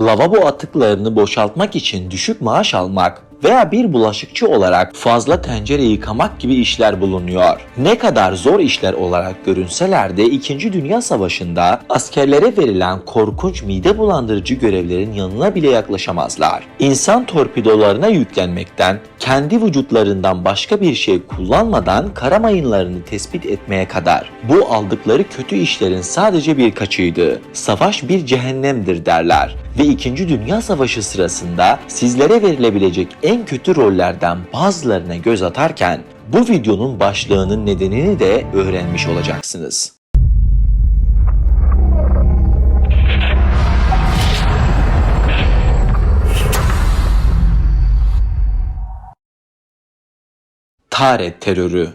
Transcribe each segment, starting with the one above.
lavabo atıklarını boşaltmak için düşük maaş almak veya bir bulaşıkçı olarak fazla tencere yıkamak gibi işler bulunuyor. Ne kadar zor işler olarak görünseler de 2. Dünya Savaşı'nda askerlere verilen korkunç mide bulandırıcı görevlerin yanına bile yaklaşamazlar. İnsan torpidolarına yüklenmekten, kendi vücutlarından başka bir şey kullanmadan kara mayınlarını tespit etmeye kadar. Bu aldıkları kötü işlerin sadece birkaçıydı. Savaş bir cehennemdir derler ve 2. Dünya Savaşı sırasında sizlere verilebilecek en kötü rollerden bazılarına göz atarken bu videonun başlığının nedenini de öğrenmiş olacaksınız. Taret terörü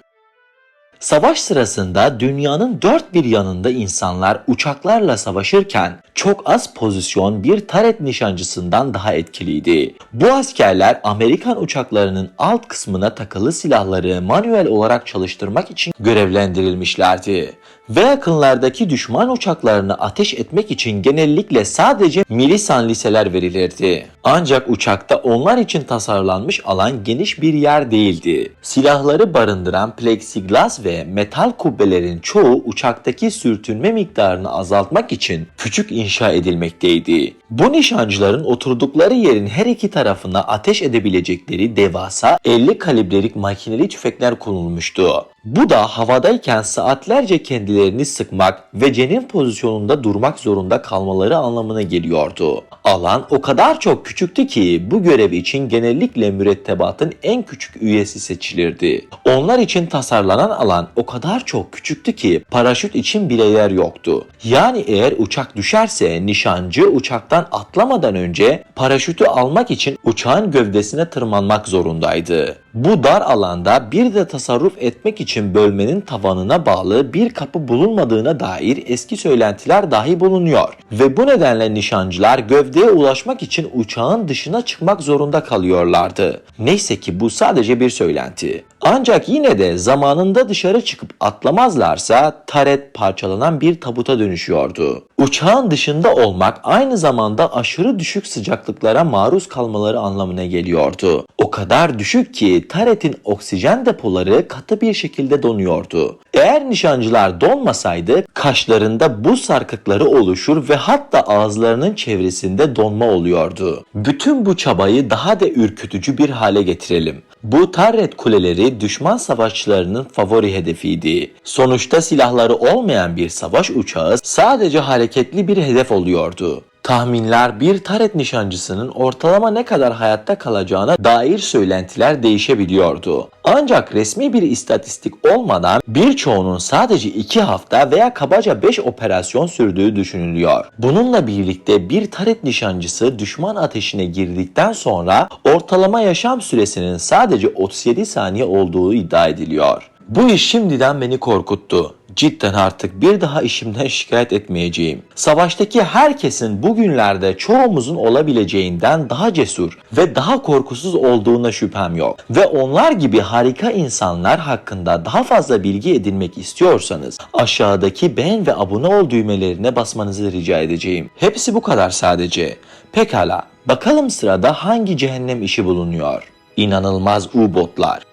Savaş sırasında dünyanın dört bir yanında insanlar uçaklarla savaşırken çok az pozisyon bir taret nişancısından daha etkiliydi. Bu askerler Amerikan uçaklarının alt kısmına takılı silahları manuel olarak çalıştırmak için görevlendirilmişlerdi. Ve yakınlardaki düşman uçaklarını ateş etmek için genellikle sadece milisan liseler verilirdi. Ancak uçakta onlar için tasarlanmış alan geniş bir yer değildi. Silahları barındıran plexiglas ve metal kubbelerin çoğu uçaktaki sürtünme miktarını azaltmak için küçük inşa edilmekteydi. Bu nişancıların oturdukları yerin her iki tarafına ateş edebilecekleri devasa 50 kalibrelik makineli tüfekler konulmuştu. Bu da havadayken saatlerce kendilerini sıkmak ve cenin pozisyonunda durmak zorunda kalmaları anlamına geliyordu. Alan o kadar çok küçüktü ki bu görev için genellikle mürettebatın en küçük üyesi seçilirdi. Onlar için tasarlanan alan o kadar çok küçüktü ki paraşüt için bile yer yoktu. Yani eğer uçak düşerse nişancı uçaktan atlamadan önce paraşütü almak için uçağın gövdesine tırmanmak zorundaydı. Bu dar alanda bir de tasarruf etmek için bölmenin tavanına bağlı bir kapı bulunmadığına dair eski söylentiler dahi bulunuyor. Ve bu nedenle nişancılar gövdeye ulaşmak için uçağın dışına çıkmak zorunda kalıyorlardı. Neyse ki bu sadece bir söylenti. Ancak yine de zamanında dışarı çıkıp atlamazlarsa taret parçalanan bir tabuta dönüşüyordu. Uçağın dışında olmak aynı zamanda aşırı düşük sıcaklıklara maruz kalmaları anlamına geliyordu. O kadar düşük ki taretin oksijen depoları katı bir şekilde donuyordu. Eğer nişancılar donmasaydı kaşlarında buz sarkıkları oluşur ve hatta ağızlarının çevresinde donma oluyordu. Bütün bu çabayı daha da ürkütücü bir hale getirelim. Bu Tarret kuleleri düşman savaşçılarının favori hedefiydi. Sonuçta silahları olmayan bir savaş uçağı sadece hareketli bir hedef oluyordu. Tahminler bir taret nişancısının ortalama ne kadar hayatta kalacağına dair söylentiler değişebiliyordu. Ancak resmi bir istatistik olmadan birçoğunun sadece 2 hafta veya kabaca 5 operasyon sürdüğü düşünülüyor. Bununla birlikte bir taret nişancısı düşman ateşine girdikten sonra ortalama yaşam süresinin sadece 37 saniye olduğu iddia ediliyor. Bu iş şimdiden beni korkuttu. Cidden artık bir daha işimden şikayet etmeyeceğim. Savaştaki herkesin bugünlerde çoğumuzun olabileceğinden daha cesur ve daha korkusuz olduğuna şüphem yok. Ve onlar gibi harika insanlar hakkında daha fazla bilgi edinmek istiyorsanız aşağıdaki beğen ve abone ol düğmelerine basmanızı rica edeceğim. Hepsi bu kadar sadece. Pekala, bakalım sırada hangi cehennem işi bulunuyor? İnanılmaz U-botlar.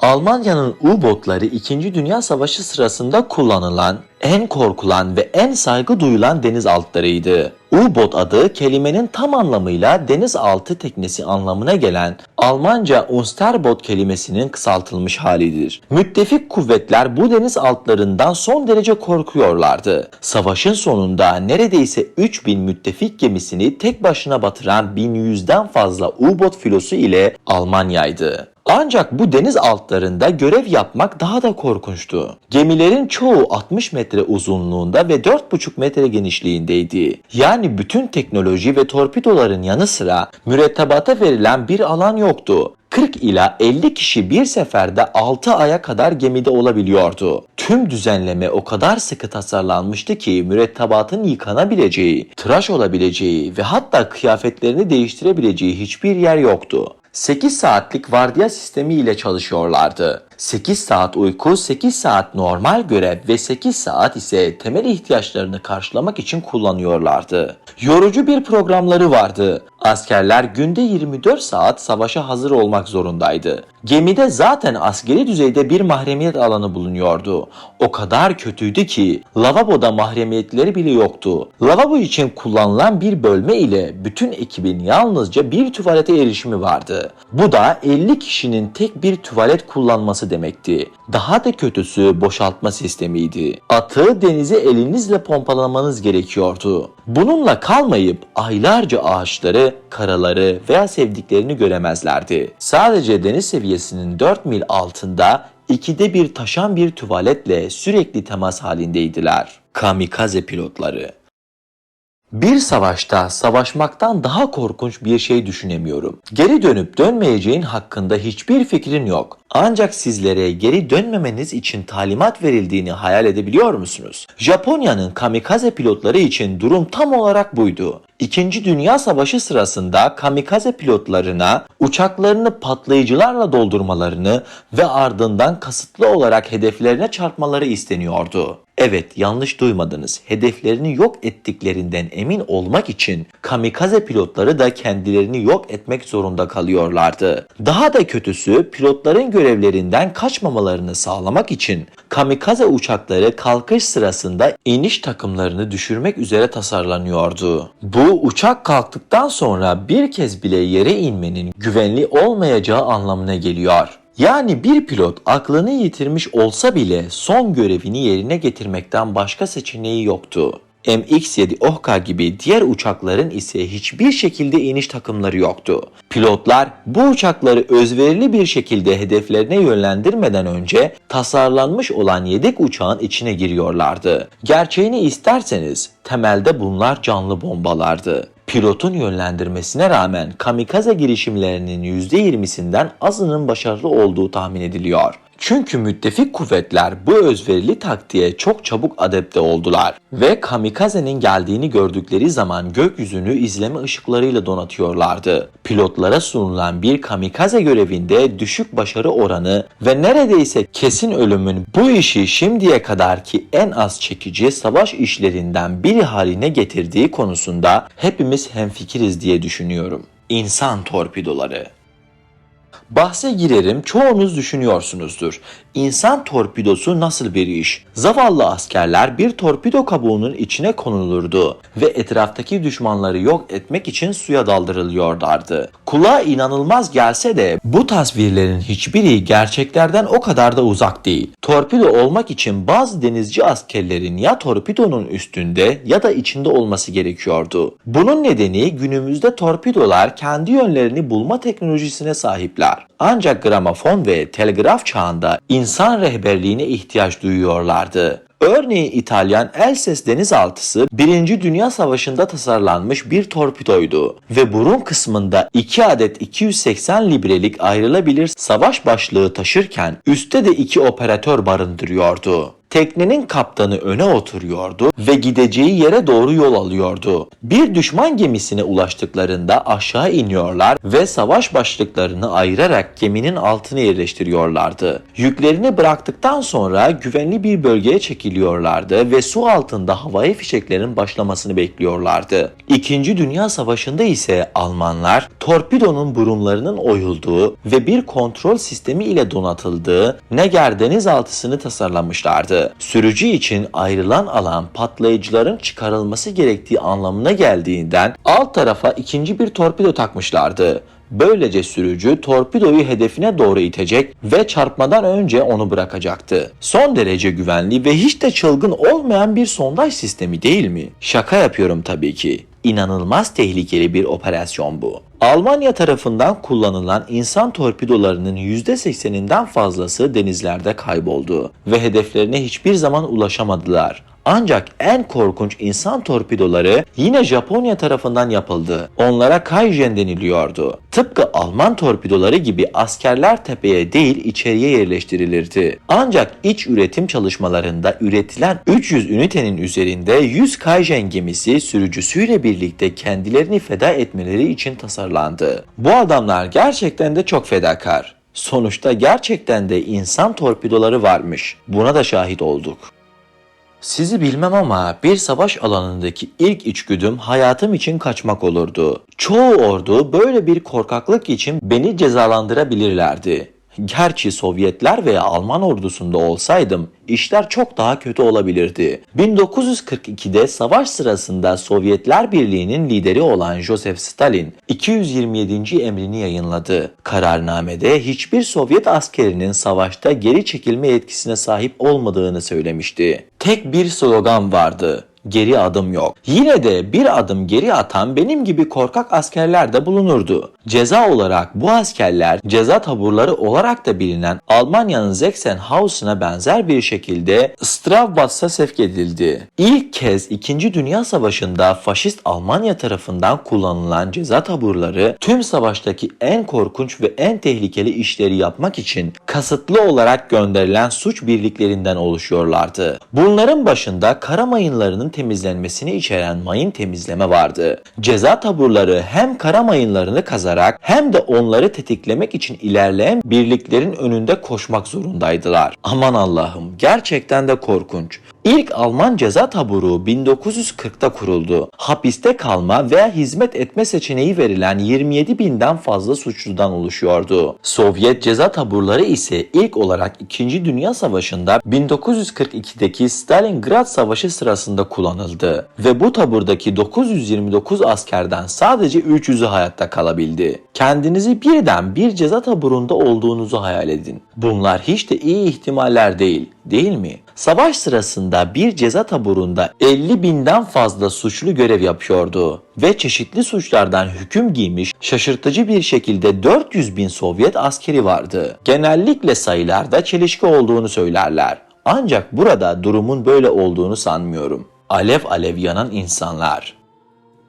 Almanya'nın U-botları 2. Dünya Savaşı sırasında kullanılan, en korkulan ve en saygı duyulan denizaltılarıydı. U-bot adı kelimenin tam anlamıyla denizaltı teknesi anlamına gelen Almanca Unsterbot kelimesinin kısaltılmış halidir. Müttefik kuvvetler bu denizaltılarından son derece korkuyorlardı. Savaşın sonunda neredeyse 3000 müttefik gemisini tek başına batıran 1100'den fazla U-bot filosu ile Almanya'ydı. Ancak bu deniz altlarında görev yapmak daha da korkunçtu. Gemilerin çoğu 60 metre uzunluğunda ve 4,5 metre genişliğindeydi. Yani bütün teknoloji ve torpidoların yanı sıra mürettebata verilen bir alan yoktu. 40 ila 50 kişi bir seferde 6 aya kadar gemide olabiliyordu. Tüm düzenleme o kadar sıkı tasarlanmıştı ki mürettebatın yıkanabileceği, tıraş olabileceği ve hatta kıyafetlerini değiştirebileceği hiçbir yer yoktu. 8 saatlik vardiya sistemi ile çalışıyorlardı. 8 saat uyku, 8 saat normal görev ve 8 saat ise temel ihtiyaçlarını karşılamak için kullanıyorlardı. Yorucu bir programları vardı. Askerler günde 24 saat savaşa hazır olmak zorundaydı. Gemide zaten askeri düzeyde bir mahremiyet alanı bulunuyordu. O kadar kötüydü ki lavaboda mahremiyetleri bile yoktu. Lavabo için kullanılan bir bölme ile bütün ekibin yalnızca bir tuvalete erişimi vardı. Bu da 50 kişinin tek bir tuvalet kullanması demekti. Daha da kötüsü boşaltma sistemiydi. Atığı denize elinizle pompalamanız gerekiyordu. Bununla kalmayıp aylarca ağaçları, karaları veya sevdiklerini göremezlerdi. Sadece deniz seviyesinin 4 mil altında ikide bir taşan bir tuvaletle sürekli temas halindeydiler. Kamikaze pilotları bir savaşta savaşmaktan daha korkunç bir şey düşünemiyorum. Geri dönüp dönmeyeceğin hakkında hiçbir fikrin yok. Ancak sizlere geri dönmemeniz için talimat verildiğini hayal edebiliyor musunuz? Japonya'nın kamikaze pilotları için durum tam olarak buydu. İkinci Dünya Savaşı sırasında kamikaze pilotlarına uçaklarını patlayıcılarla doldurmalarını ve ardından kasıtlı olarak hedeflerine çarpmaları isteniyordu. Evet yanlış duymadınız. Hedeflerini yok ettiklerinden emin olmak için kamikaze pilotları da kendilerini yok etmek zorunda kalıyorlardı. Daha da kötüsü pilotların görevlerinden kaçmamalarını sağlamak için kamikaze uçakları kalkış sırasında iniş takımlarını düşürmek üzere tasarlanıyordu. Bu uçak kalktıktan sonra bir kez bile yere inmenin güvenli olmayacağı anlamına geliyor. Yani bir pilot aklını yitirmiş olsa bile son görevini yerine getirmekten başka seçeneği yoktu. MX-7 Ohka gibi diğer uçakların ise hiçbir şekilde iniş takımları yoktu. Pilotlar bu uçakları özverili bir şekilde hedeflerine yönlendirmeden önce tasarlanmış olan yedek uçağın içine giriyorlardı. Gerçeğini isterseniz temelde bunlar canlı bombalardı. Pilotun yönlendirmesine rağmen kamikaze girişimlerinin %20'sinden azının başarılı olduğu tahmin ediliyor. Çünkü müttefik kuvvetler bu özverili taktiğe çok çabuk adapte oldular ve kamikazenin geldiğini gördükleri zaman gökyüzünü izleme ışıklarıyla donatıyorlardı. Pilotlara sunulan bir kamikaze görevinde düşük başarı oranı ve neredeyse kesin ölümün bu işi şimdiye kadarki en az çekici savaş işlerinden biri haline getirdiği konusunda hepimiz hemfikiriz diye düşünüyorum. İnsan torpidoları Bahse girerim çoğunuz düşünüyorsunuzdur. İnsan torpidosu nasıl bir iş? Zavallı askerler bir torpido kabuğunun içine konulurdu ve etraftaki düşmanları yok etmek için suya daldırılıyorlardı. Kulağa inanılmaz gelse de bu tasvirlerin hiçbiri gerçeklerden o kadar da uzak değil. Torpido olmak için bazı denizci askerlerin ya torpidonun üstünde ya da içinde olması gerekiyordu. Bunun nedeni günümüzde torpidolar kendi yönlerini bulma teknolojisine sahipler. Ancak gramofon ve telgraf çağında insan rehberliğine ihtiyaç duyuyorlardı. Örneğin İtalyan Elses denizaltısı 1. Dünya Savaşı'nda tasarlanmış bir torpidoydu ve burun kısmında 2 adet 280 librelik ayrılabilir savaş başlığı taşırken üstte de 2 operatör barındırıyordu. Teknenin kaptanı öne oturuyordu ve gideceği yere doğru yol alıyordu. Bir düşman gemisine ulaştıklarında aşağı iniyorlar ve savaş başlıklarını ayırarak geminin altına yerleştiriyorlardı. Yüklerini bıraktıktan sonra güvenli bir bölgeye çekiliyorlardı ve su altında havai fişeklerin başlamasını bekliyorlardı. İkinci Dünya Savaşı'nda ise Almanlar torpidonun burunlarının oyulduğu ve bir kontrol sistemi ile donatıldığı Neger denizaltısını tasarlamışlardı. Sürücü için ayrılan alan patlayıcıların çıkarılması gerektiği anlamına geldiğinden alt tarafa ikinci bir torpido takmışlardı. Böylece sürücü torpidoyu hedefine doğru itecek ve çarpmadan önce onu bırakacaktı. Son derece güvenli ve hiç de çılgın olmayan bir sondaj sistemi değil mi? Şaka yapıyorum tabii ki. İnanılmaz tehlikeli bir operasyon bu. Almanya tarafından kullanılan insan torpidolarının %80'inden fazlası denizlerde kayboldu ve hedeflerine hiçbir zaman ulaşamadılar. Ancak en korkunç insan torpidoları yine Japonya tarafından yapıldı. Onlara Kaijen deniliyordu. Tıpkı Alman torpidoları gibi askerler tepeye değil içeriye yerleştirilirdi. Ancak iç üretim çalışmalarında üretilen 300 ünitenin üzerinde 100 Kaijen gemisi sürücüsüyle birlikte kendilerini feda etmeleri için tasarlandı. Bu adamlar gerçekten de çok fedakar. Sonuçta gerçekten de insan torpidoları varmış. Buna da şahit olduk. Sizi bilmem ama bir savaş alanındaki ilk içgüdüm hayatım için kaçmak olurdu. Çoğu ordu böyle bir korkaklık için beni cezalandırabilirlerdi. Gerçi Sovyetler veya Alman ordusunda olsaydım işler çok daha kötü olabilirdi. 1942'de savaş sırasında Sovyetler Birliği'nin lideri olan Joseph Stalin 227. emrini yayınladı. Kararnamede hiçbir Sovyet askerinin savaşta geri çekilme yetkisine sahip olmadığını söylemişti. Tek bir slogan vardı geri adım yok. Yine de bir adım geri atan benim gibi korkak askerler de bulunurdu. Ceza olarak bu askerler ceza taburları olarak da bilinen Almanya'nın Sachsenhausen'a benzer bir şekilde Strafbass'a sevk edildi. İlk kez 2. Dünya Savaşı'nda faşist Almanya tarafından kullanılan ceza taburları tüm savaştaki en korkunç ve en tehlikeli işleri yapmak için kasıtlı olarak gönderilen suç birliklerinden oluşuyorlardı. Bunların başında kara mayınlarının temizlenmesini içeren mayın temizleme vardı. Ceza taburları hem kara mayınlarını kazarak hem de onları tetiklemek için ilerleyen birliklerin önünde koşmak zorundaydılar. Aman Allah'ım gerçekten de korkunç. İlk Alman ceza taburu 1940'ta kuruldu. Hapiste kalma veya hizmet etme seçeneği verilen 27 binden fazla suçludan oluşuyordu. Sovyet ceza taburları ise ilk olarak 2. Dünya Savaşı'nda 1942'deki Stalingrad Savaşı sırasında kullanıldı ve bu taburdaki 929 askerden sadece 300'ü hayatta kalabildi. Kendinizi birden bir ceza taburunda olduğunuzu hayal edin. Bunlar hiç de iyi ihtimaller değil, değil mi? Savaş sırasında bir ceza taburunda 50 binden fazla suçlu görev yapıyordu ve çeşitli suçlardan hüküm giymiş şaşırtıcı bir şekilde 400 bin Sovyet askeri vardı. Genellikle sayılarda çelişki olduğunu söylerler. Ancak burada durumun böyle olduğunu sanmıyorum. Alev alev yanan insanlar.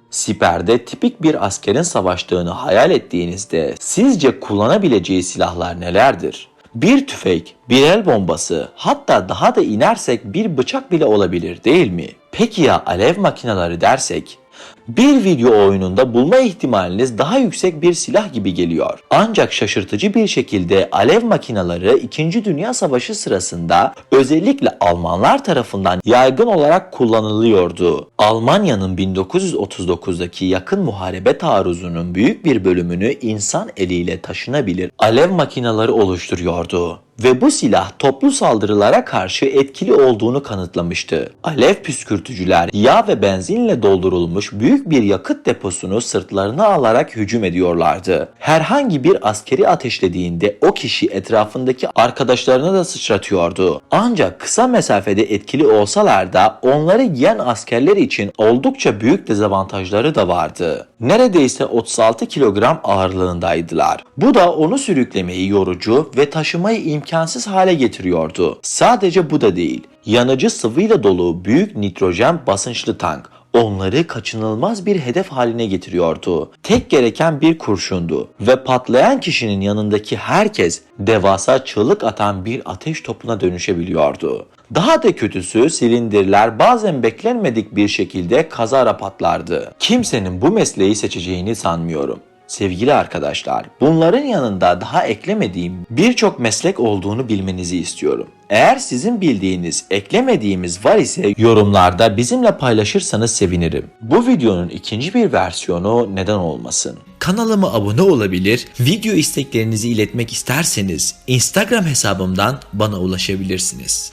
Siper'de tipik bir askerin savaştığını hayal ettiğinizde sizce kullanabileceği silahlar nelerdir? Bir tüfek, bir el bombası, hatta daha da inersek bir bıçak bile olabilir değil mi? Peki ya alev makineleri dersek? Bir video oyununda bulma ihtimaliniz daha yüksek bir silah gibi geliyor. Ancak şaşırtıcı bir şekilde alev makineleri 2. Dünya Savaşı sırasında özellikle Almanlar tarafından yaygın olarak kullanılıyordu. Almanya'nın 1939'daki yakın muharebe taarruzunun büyük bir bölümünü insan eliyle taşınabilir alev makineleri oluşturuyordu ve bu silah toplu saldırılara karşı etkili olduğunu kanıtlamıştı. Alev püskürtücüler yağ ve benzinle doldurulmuş büyük bir yakıt deposunu sırtlarına alarak hücum ediyorlardı. Herhangi bir askeri ateşlediğinde o kişi etrafındaki arkadaşlarını da sıçratıyordu. Ancak kısa mesafede etkili olsalar da onları yiyen askerler için oldukça büyük dezavantajları da vardı. Neredeyse 36 kilogram ağırlığındaydılar. Bu da onu sürüklemeyi yorucu ve taşımayı imkansız hale getiriyordu. Sadece bu da değil. Yanıcı sıvıyla dolu büyük nitrojen basınçlı tank onları kaçınılmaz bir hedef haline getiriyordu. Tek gereken bir kurşundu ve patlayan kişinin yanındaki herkes devasa çığlık atan bir ateş topuna dönüşebiliyordu. Daha da kötüsü silindirler bazen beklenmedik bir şekilde kazara patlardı. Kimsenin bu mesleği seçeceğini sanmıyorum. Sevgili arkadaşlar, bunların yanında daha eklemediğim birçok meslek olduğunu bilmenizi istiyorum. Eğer sizin bildiğiniz, eklemediğimiz var ise yorumlarda bizimle paylaşırsanız sevinirim. Bu videonun ikinci bir versiyonu neden olmasın? Kanalıma abone olabilir, video isteklerinizi iletmek isterseniz Instagram hesabımdan bana ulaşabilirsiniz.